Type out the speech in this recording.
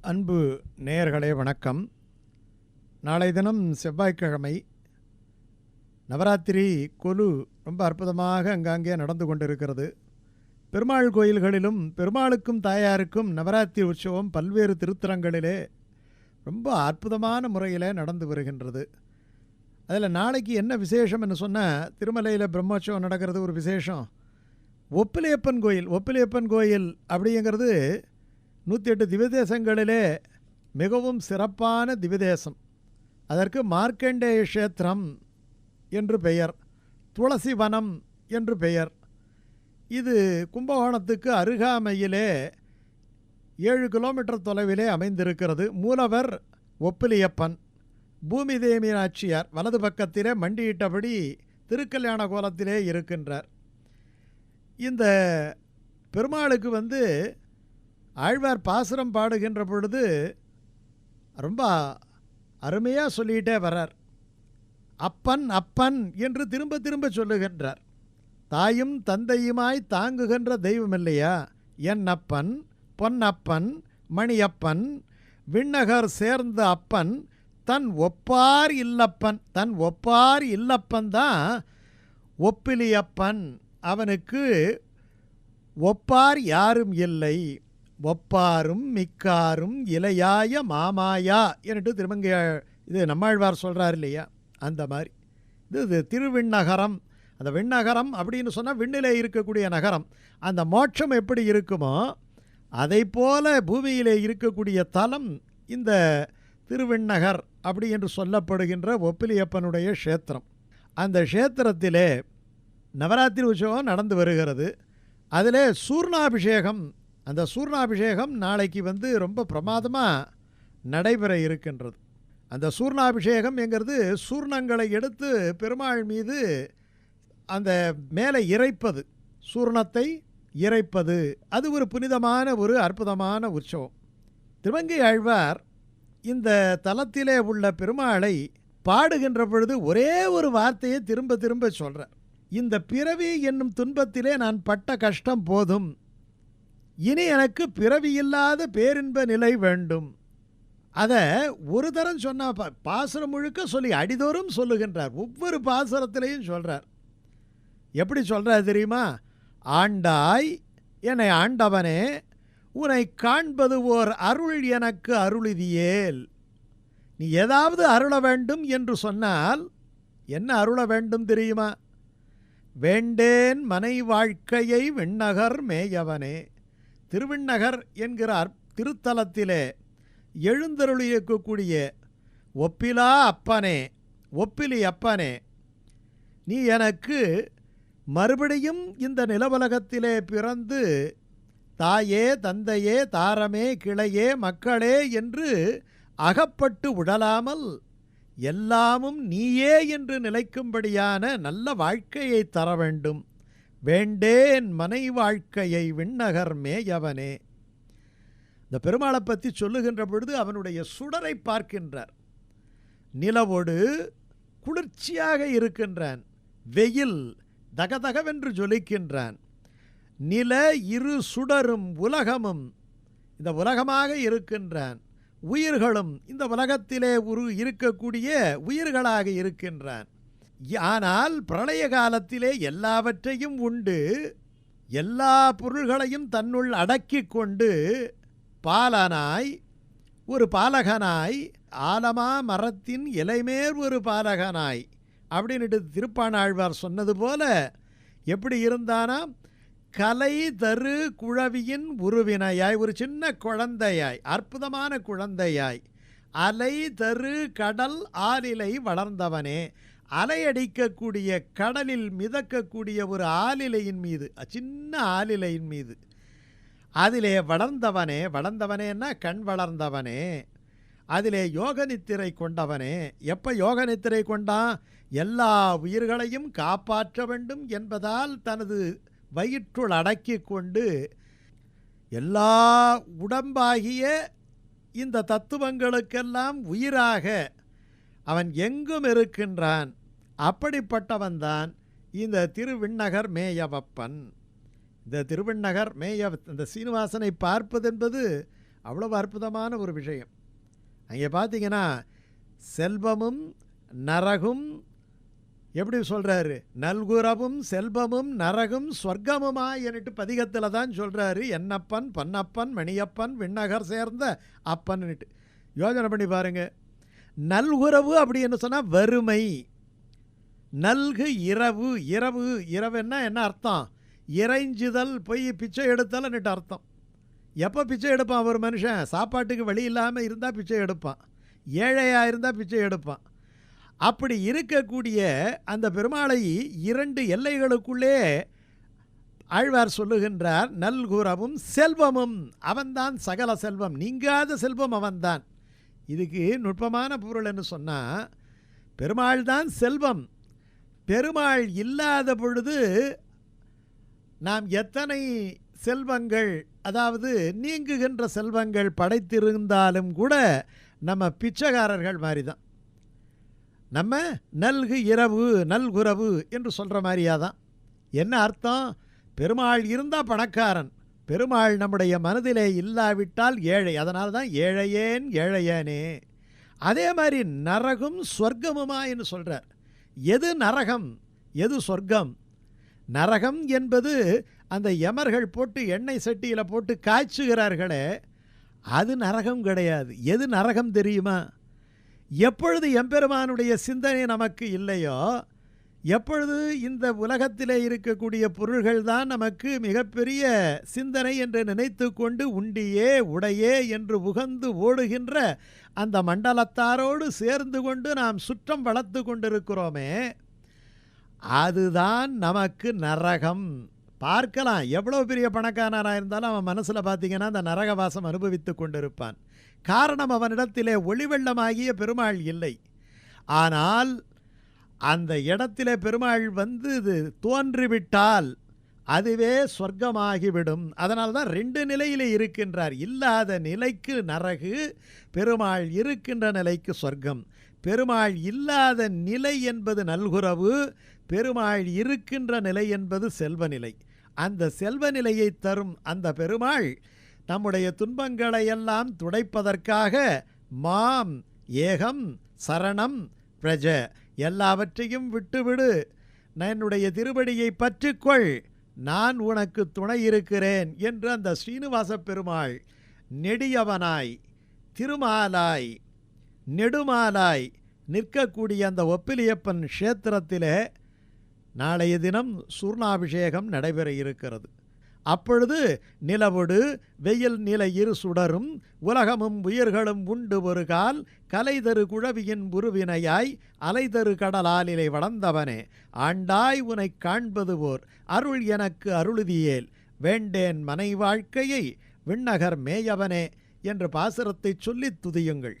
அன்பு நேயர்களே வணக்கம். நாளை தினம் செவ்வாய்க்கிழமை நவராத்திரி கொலு ரொம்ப அற்புதமாக அங்காங்கே நடந்து கொண்டிருக்கிறது. பெருமாள் கோயில்களிலும் பெருமாளுக்கும் தாயாருக்கும் நவராத்திரி உற்சவம் பல்வேறு திருத்தலங்களிலே ரொம்ப அற்புதமான முறையில் நடந்து வருகின்றது. அதில் நாளைக்கு என்ன விசேஷம்னு சொன்னால் திருமலையில் பிரம்மோற்சவம் நடக்கிறது ஒரு விசேஷம். ஒப்பிலியப்பன் கோயில் ஒப்பிலியப்பன் கோயில் அப்படிங்கிறது நூற்றி எட்டு திவ்யதேசங்களிலே மிகவும் சிறப்பான திவ்யதேசம் அதற்கு மார்க்கண்டேய கஷேத்திரம் என்று பெயர் துளசி வனம் என்று பெயர். இது கும்பகோணத்துக்கு அருகாமையிலே ஏழு கிலோமீட்டர் தொலைவிலே அமைந்திருக்கிறது. மூலவர் ஒப்பிலியப்பன் பூமி தேவி நாச்சியார் வலது பக்கத்திலே மண்டியிட்டபடி திருக்கல்யாண கோலத்திலே இருக்கின்றார். இந்த பெருமாளுக்கு வந்து ஆழ்வார் பாசுரம் பாடுகின்ற பொழுது ரொம்ப அருமையாக சொல்லிக்கிட்டே வர்றார். அப்பன் அப்பன் என்று திரும்ப திரும்ப சொல்லுகின்றார். தாயும் தந்தையுமாய் தாங்குகின்ற தெய்வம் இல்லையா என் அப்பன் பொன்னப்பன் மணியப்பன் விண்ணகர் சேர்ந்த அப்பன் தன் ஒப்பார் இல்லப்பன் தன் ஒப்பார் இல்லப்பன் தான் ஒப்பிலியப்பன். அவனுக்கு ஒப்பார் யாரும் இல்லை. ஒப்பாரும் மிக்காரும் இலையாய மாமாயா என்று திருமங்க இது நம்மாழ்வார் சொல்கிறார் இல்லையா? அந்த மாதிரி. இது இது திருவிண்ணகரம். அந்த விண்ணகரம் அப்படின்னு சொன்னால் விண்ணிலே இருக்கக்கூடிய நகரம். அந்த மோட்சம் எப்படி இருக்குமோ அதை போல பூமியிலே இருக்கக்கூடிய தலம் இந்த திருவிண்ணகர் அப்படி என்று சொல்லப்படுகின்ற ஒப்பிலியப்பனுடைய க்ஷேத்திரம். அந்த க்ஷேத்திரத்திலே நவராத்திரி உற்சவம் நடந்து வருகிறது. அதில் சூர்ணாபிஷேகம் அந்த சூர்ணாபிஷேகம் நாளைக்கு வந்து ரொம்ப பிரமாதமாக நடைபெற இருக்கின்றது. அந்த சூர்ணாபிஷேகம் என்கிறது சூர்ணங்களை எடுத்து பெருமாள் மீது அந்த மேலே இறைப்பது சூர்ணத்தை இறைப்பது. அது ஒரு புனிதமான ஒரு அற்புதமான உற்சவம். திருவங்கை ஆழ்வார் இந்த தலத்திலே உள்ள பெருமாளை பாடுகின்ற பொழுது ஒரே ஒரு வார்த்தையை திரும்ப திரும்ப சொல்கிறார் இந்த பிறவி என்னும் துன்பத்திலே நான் பட்ட கஷ்டம் போதும். இனி எனக்கு பிறவி இல்லாத பேரின்ப நிலை வேண்டும். அதை ஒரு தரம் சொன்னா பா- பாசுரம் முழுக்க சொல்லி அடிதோறும் சொல்லுகின்றார். ஒவ்வொரு பாசுரத்திலையும் சொல்கிறார் எப்படி சொல்கிறார் தெரியுமா? ஆண்டாய் என்னை ஆண்டவனே உன்னை காண்பது ஓர் அருள் எனக்கு அருளிதியேல். நீ ஏதாவது அருள வேண்டும் என்று சொன்னால் என்ன அருள வேண்டும் தெரியுமா? வேண்டேன் மனை வாழ்க்கையை விண்ணகர் மேயவனே. திருவிண்ணகர் என்கிறார். திருத்தலத்திலே எழுந்தருளியிருக்கக்கூடிய ஒப்பிலா அப்பனே ஒப்பிலி அப்பனே நீ எனக்கு மறுபடியும் இந்த நிலவலகத்திலே பிறந்து தாயே தந்தையே தாரமே கிளையே மக்களே என்று அகப்பட்டு உடலாமல் எல்லாமும் நீயே என்று நிலைக்கும்படியான நல்ல வாழ்க்கையை தர வேண்டும் வேண்டேன் மனை வாழ்க்கையை விண்ணகர் மேயவனே. இந்த பெருமாளை பற்றி சொல்லுகின்ற பொழுது அவனுடைய சுடரை பார்க்கின்றார். நிலவோடு குளிர்ச்சியாக இருக்கின்றான். வெயில் தகதகவென்று ஜொலிக்கின்றான். நில இரு சுடரும் உலகமும் இந்த உலகமாக இருக்கின்றான். உயிர்களும் இந்த உலகத்திலே உரு இருக்கக்கூடிய உயிர்களாக இருக்கின்றான். ஆனால் பிரளய காலத்திலே எல்லாவற்றையும் உண்டு எல்லா பொருள்களையும் தன்னுள் அடக்கிக் கொண்டு பாலனாய் ஒரு பாலகனாய் ஆலமா மரத்தின் இலைமேர் ஒரு பாலகனாய் அப்படின்னுட்டு திருப்பாணாழ்வார் சொன்னது போல எப்படி இருந்தானா கலை தரு குழவியின் உருவினையாய் ஒரு சின்ன குழந்தையாய் அற்புதமான குழந்தையாய் அலை தரு கடல் ஆலிலை வளர்ந்தவனே அலையடிக்கக்கூடிய கடலில் மிதக்கக்கூடிய ஒரு ஆலிலையின் மீது சின்ன ஆலிலையின் மீது. அதிலே வளர்ந்தவனே வளர்ந்தவனேன்னா கண் வளர்ந்தவனே. அதிலே யோக நித்திரை கொண்டவனே. எப்போ யோக நித்திரை கொண்டான்? எல்லா உயிர்களையும் காப்பாற்ற வேண்டும் என்பதால் தனது வயிற்றுள் அடக்கி கொண்டு எல்லா உடம்பாகிய இந்த தத்துவங்களுக்கெல்லாம் உயிராக அவன் எங்கும் இருக்கின்றான். அப்படிப்பட்டவன்தான் இந்த திருவிண்ணகர் மேயவப்பன். இந்த திருவிண்ணகர் மேய இந்த சீனிவாசனை பார்ப்பதென்பது அவ்வளவு அற்புதமான ஒரு விஷயம். அங்கே பார்த்தீங்கன்னா செல்வமும் நரகும் எப்படி சொல்கிறாரு நல்குரவும் செல்வமும் நரகும் சொர்க்கமுமா என்னட்டு பதிகத்தில் தான் சொல்கிறாரு என்னப்பன் பன்னப்பன் மணியப்பன் விண்ணகர் சேர்ந்த அப்பன்னுட்டு யோஜனை பண்ணி பாருங்கள் நல்குறவு அப்படின்னு சொன்னால் வறுமை. நல்கு இரவு இரவு இரவுன்னா என்ன அர்த்தம்? இறைஞ்சுதல் போய் பிச்சை எடுத்தல்னுட்டு அர்த்தம். எப்போ பிச்சை எடுப்பான் ஒரு மனுஷன்? சாப்பாட்டுக்கு வழி இல்லாமல் இருந்தால் பிச்சை எடுப்பான். ஏழையாக இருந்தால் பிச்சை எடுப்பான். அப்படி இருக்கக்கூடிய அந்த பெருமாளை இரண்டு எல்லைகளுக்குள்ளே ஆழ்வார் சொல்லுகின்றார் நல்குறவும் செல்வமும் அவன்தான் சகல செல்வம். நீங்காத செல்வம் அவன்தான். இதுக்கு நுட்பமான பொருள் என்று சொன்னால் பெருமாள் தான் செல்வம். பெருமாள் இல்லாத பொழுது நாம் எத்தனை செல்வங்கள் அதாவது நீங்குகின்ற செல்வங்கள் படைத்திருந்தாலும் கூட நம்ம பிச்சைக்காரர்கள் மாதிரி தான் நம்ம நல்கு இரவு நல்குறவு என்று சொல்கிற மாதிரியா தான் என்ன அர்த்தம்? பெருமாள் இருந்தால் பணக்காரன். பெருமாள் நம்முடைய மனதிலே இல்லாவிட்டால் ஏழை. அதனால தான் ஏழையேன் ஏழையேனே. அதே மாதிரி நரகும் சொர்க்கமுமா என்று சொல்கிறார் எது நரகம் எது சொர்க்கம்? நரகம் என்பது அந்த யமர்கள் போட்டு எண்ணெய் சட்டியில் போட்டு காய்ச்சுகிறார்களே அது நரகம் கிடையாது. எது நரகம் தெரியுமா? எப்பொழுது எம்பெருமானுடைய சிந்தனை நமக்கு இல்லையோ எப்பொழுது இந்த உலகத்திலே இருக்கக்கூடிய பொருள்கள் தான் நமக்கு மிகப்பெரிய சிந்தனை என்று நினைத்து கொண்டு உண்டியே உடையே என்று உகந்து ஓடுகின்ற அந்த மண்டலத்தாரோடு சேர்ந்து கொண்டு நாம் சுற்றம் வளர்த்து கொண்டிருக்கிறோமே அதுதான் நமக்கு நரகம். பார்க்கலாம் எவ்வளோ பெரிய பணக்காரனாக இருந்தாலும் அவன் மனசில் பார்த்தீங்கன்னா அந்த நரகவாசம் அனுபவித்து கொண்டிருப்பான். காரணம் அவனிடத்திலே ஒளிவெள்ளமாகிய பெருமாள் இல்லை. ஆனால் அந்த இடத்திலே பெருமாள் வந்து இது தோன்றிவிட்டால் அதுவே சொர்க்கமாகிவிடும். அதனால் தான் ரெண்டு நிலையில் இருக்கின்றார். இல்லாத நிலைக்கு நரகு பெருமாள் இருக்கின்ற நிலைக்கு சொர்க்கம். பெருமாள் இல்லாத நிலை என்பது நல்குறவு பெருமாள் இருக்கின்ற நிலை என்பது செல்வநிலை. அந்த செல்வ நிலையை தரும் அந்த பெருமாள் நம்முடைய துன்பங்களை எல்லாம் துடைப்பதற்காக மாம் ஏகம் சரணம் பிரஜ எல்லாவற்றையும் விட்டுவிடு. என்னுடைய திருவடியை பற்றிக்கொள். நான் உனக்கு துணை இருக்கிறேன் என்று அந்த ஸ்ரீனிவாச பெருமாள் நெடியவனாய் திருமாலாய் நெடுமாலாய் நிற்கக்கூடிய அந்த ஒப்பிலியப்பன் க்ஷேத்திரத்திலே நாளைய தினம் சூர்ணாபிஷேகம் நடைபெற இருக்கிறது. அப்பொழுது நிலவொடு வெயில் நில இரு சுடரும் உலகமும் உயிர்களும் உண்டு ஒரு கால் கலைதரு குழவியின் உருவினையாய் அலைதரு கடலாலிலை வளர்ந்தவனே ஆண்டாய் உனைக் காண்பது ஓர் அருள் எனக்கு அருளுதியேல். வேண்டேன் மனை வாழ்க்கையை விண்ணகர் மேயவனே என்று பாசுரத்தை சொல்லித் துதியுங்கள்.